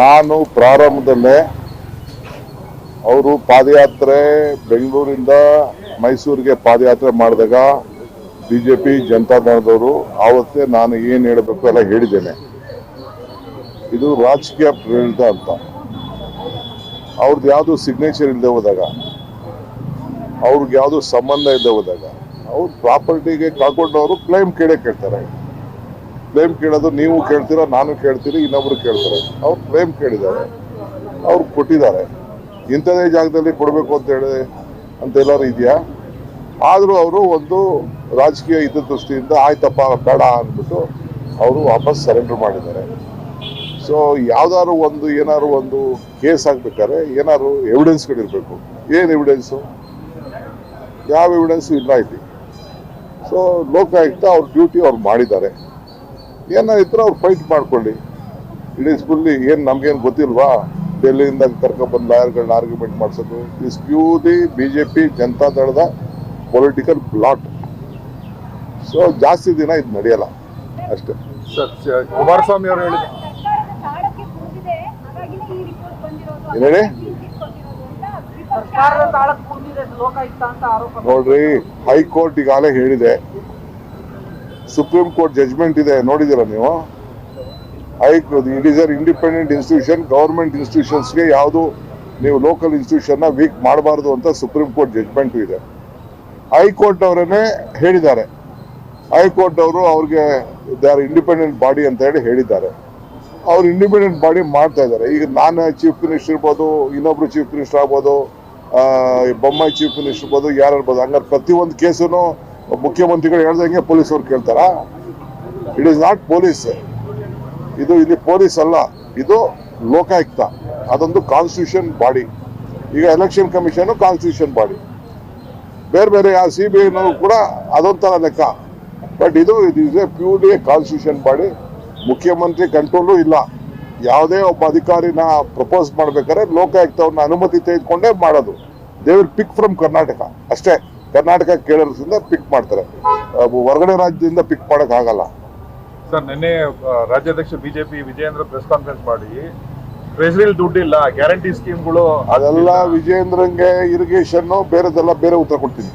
ನಾನು ಪ್ರಾರಂಭದಲ್ಲೇ ಅವರು ಪಾದಯಾತ್ರೆ ಬೆಂಗಳೂರಿಂದ ಮೈಸೂರಿಗೆ ಪಾದಯಾತ್ರೆ ಮಾಡಿದಾಗ ಬಿ ಜೆ ಪಿ ಜನತಾದಳದವರು ಆವತ್ತೇ ನಾನು ಏನು ಹೇಳಬೇಕು ಎಲ್ಲ ಹೇಳಿದ್ದೇನೆ. ಇದು ರಾಜಕೀಯ ಪ್ರೇರಿತ ಅಂತ. ಅವ್ರದ್ದು ಯಾವುದು ಸಿಗ್ನೇಚರ್ ಇಲ್ಲದೆ ಹೋದಾಗ, ಅವ್ರಿಗೆ ಯಾವುದು ಸಂಬಂಧ ಇಲ್ಲದೆ ಹೋದಾಗ, ಅವ್ರ ಪ್ರಾಪರ್ಟಿಗೆ ಕಾಕೊಂಡವರು ಕ್ಲೈಮ್ ಕೇಳೇ ಕೇಳ್ತಾರೆ. ಕ್ಲೇಮ್ ಕೇಳೋದು ನೀವು ಕೇಳ್ತೀರಾ, ನಾನು ಕೇಳ್ತೀರಿ ಇನ್ನೊಬ್ರು ಕೇಳ್ತಾರೆ. ಅವ್ರು ಕ್ಲೇಮ್ ಕೇಳಿದ್ದಾರೆ. ಅವ್ರು ಕೊಟ್ಟಿದ್ದಾರೆ. ಇಂಥದೇ ಜಾಗದಲ್ಲಿ ಕೊಡಬೇಕು ಅಂತ ಹೇಳಿ ಅಂತ ಎಲ್ಲರೂ ಇದೆಯಾ? ಆದರೂ ಅವರು ಒಂದು ರಾಜಕೀಯ ಹಿತದೃಷ್ಟಿಯಿಂದ ಆಯ್ತಪ್ಪ, ಬೇಡ ಅಂದ್ಬಿಟ್ಟು ಅವರು ವಾಪಸ್ ಸರೆಂಡರ್ ಮಾಡಿದ್ದಾರೆ. ಸೊ ಯಾವ್ದಾದ್ರು ಒಂದು, ಏನಾದ್ರು ಒಂದು ಕೇಸ್ ಆಗ್ಬೇಕಾದ್ರೆ ಏನಾದ್ರು ಎವಿಡೆನ್ಸ್ಗಳಿರಬೇಕು ಏನು ಎವಿಡೆನ್ಸು ಯಾವ ಎವಿಡೆನ್ಸು ಇಲ್ಲ ಇಲ್ಲಿ. ಸೊ ಲೋಕಾಯುಕ್ತ ಅವ್ರ ಡ್ಯೂಟಿ ಅವ್ರು ಮಾಡಿದ್ದಾರೆ. ಏನಾಯ್ತು ಅವ್ರು ಫೈಟ್ ಮಾಡ್ಕೊಳ್ಳಿ. ಇಡೀ ಫುಲ್ಲಿ ಏನು ನಮ್ಗೇನು ಗೊತ್ತಿಲ್ವಾ? ಡೆಲ್ಲಿಯಿಂದ ಕರ್ಕೊಂಡ್ಬಂದು ಲಾಯರ್ಗಳನ್ನ ಆರ್ಗ್ಯುಮೆಂಟ್ ಮಾಡಿಸೋದು. Is purely B J P ಜನತಾದಳದ political blot so ಜಾಸ್ತಿ ದಿನ ಇದು ನಡೆಯಲ್ಲ. ಅಷ್ಟೇ. ಕುಮಾರಸ್ವಾಮಿ ಅವರು ಹೇಳಿ? ಆರೋಪ. ನೋಡ್ರಿ ಹೈಕೋರ್ಟ್ ಈಗಾಗಲೇ ಹೇಳಿದೆ. ಸುಪ್ರೀಂ ಕೋರ್ಟ್ ಜಜ್ಮೆಂಟ್ ಇದೆ ನೋಡಿದಿರ ನೀವು? High it is our independent institution government ಇನ್ಸ್ಟಿಟ್ಯೂಷನ್ಸ್ಗೆ ಯಾವುದು ನೀವು ಲೋಕಲ್ ಇನ್ಸ್ಟಿಟ್ಯೂಷನ್ನ ವೀಕ್ ಮಾಡಬಾರ್ದು ಅಂತ ಸುಪ್ರೀಂ ಕೋರ್ಟ್ ಜಜ್ಮೆಂಟು ಇದೆ. ಹೈಕೋರ್ಟ್ ಅವರನ್ನೇ ಹೇಳಿದ್ದಾರೆ. ಹೈಕೋರ್ಟ್ ಅವರು ಅವ್ರಿಗೆ ದೇ ಆರ್ ಇಂಡಿಪೆಂಡೆಂಟ್ ಬಾಡಿ ಅಂತ ಹೇಳಿ ಹೇಳಿದ್ದಾರೆ. ಅವ್ರು ಇಂಡಿಪೆಂಡೆಂಟ್ ಬಾಡಿ ಮಾಡ್ತಾ ಇದ್ದಾರೆ. ಈಗ ನಾನು ಚೀಫ್ ಮಿನಿಸ್ಟರ್ ಇರ್ಬೋದು, ಇನ್ನೊಬ್ರು ಚೀಫ್ ಮಿನಿಸ್ಟರ್ ಆಗ್ಬೋದು ಬೊಮ್ಮಾಯಿ ಚೀಫ್ ಮಿನಿಸ್ಟರ್ ಇರ್ಬೋದು, ಯಾರು ಇರ್ಬೋದು, ಹಂಗಾರೆ ಪ್ರತಿಯೊಂದು ಕೇಸನ್ನು ಮುಖ್ಯಮಂತ್ರಿಗಳು ಹೇಳ್ದಂಗೆ ಪೊಲೀಸ್ ಅವ್ರು ಕೇಳ್ತಾರಾ? ಇಟ್ ಈಸ್ ನಾಟ್ ಪೊಲೀಸ್ ಇದು ಇಲ್ಲಿ ಪೊಲೀಸ್ ಅಲ್ಲ. ಇದು ಲೋಕಾಯುಕ್ತ. ಅದೊಂದು ಕಾನ್ಸ್ಟಿಟ್ಯೂಷನ್ ಬಾಡಿ ಈಗ ಎಲೆಕ್ಷನ್ ಕಮಿಷನ್ ಕಾನ್ಸ್ಟಿಟ್ಯೂಷನ್ ಬಾಡಿ ಬೇರೆ ಬೇರೆ ಆ ಸಿ ಬಿ ಐನವರು ಕೂಡ ಅದೊಂಥರ ಲೆಕ್ಕ. ಬಟ್ ಇದು is a purely constitution body ಮುಖ್ಯಮಂತ್ರಿ ಕಂಟ್ರೋಲು ಇಲ್ಲ. ಯಾವುದೇ ಒಬ್ಬ ಅಧಿಕಾರಿನ ಪ್ರಪೋಸ್ ಮಾಡ್ಬೇಕಾದ್ರೆ ಲೋಕಾಯುಕ್ತವ್ರನ್ನ ಅನುಮತಿ ತೆಗೆದುಕೊಂಡೇ ಮಾಡೋದು. They will pick from Karnataka ಅಷ್ಟೇ. ಕರ್ನಾಟಕ ಕೇಳೋದ್ರಿಂದ ಪಿಕ್ ಮಾಡ್ತಾರೆ. ಹೊರಗಡೆ ರಾಜ್ಯದಿಂದ ಪಿಕ್ ಮಾಡಕ್ ಆಗಲ್ಲ. ಸರ್ ನಿನ್ನೆ ರಾಜ್ಯಾಧ್ಯಕ್ಷ ಬಿಜೆಪಿ ವಿಜಯೇಂದ್ರ ಪ್ರೆಸ್ ಕಾನ್ಫರೆನ್ಸ್ ಮಾಡಿ ಟ್ರೆಜರಿಲಿ ದುಡ್ಡಿಲ್ಲ ಗ್ಯಾರಂಟಿ ಸ್ಕೀಮ್ಗಳು ಅದೆಲ್ಲ ವಿಜಯೇಂದ್ರಂಗೆ ಇರಿಗೇಷನ್ ಬೇರೆದೆಲ್ಲ ಬೇರೆ ಉತ್ತರ ಕೊಡ್ತೀನಿ.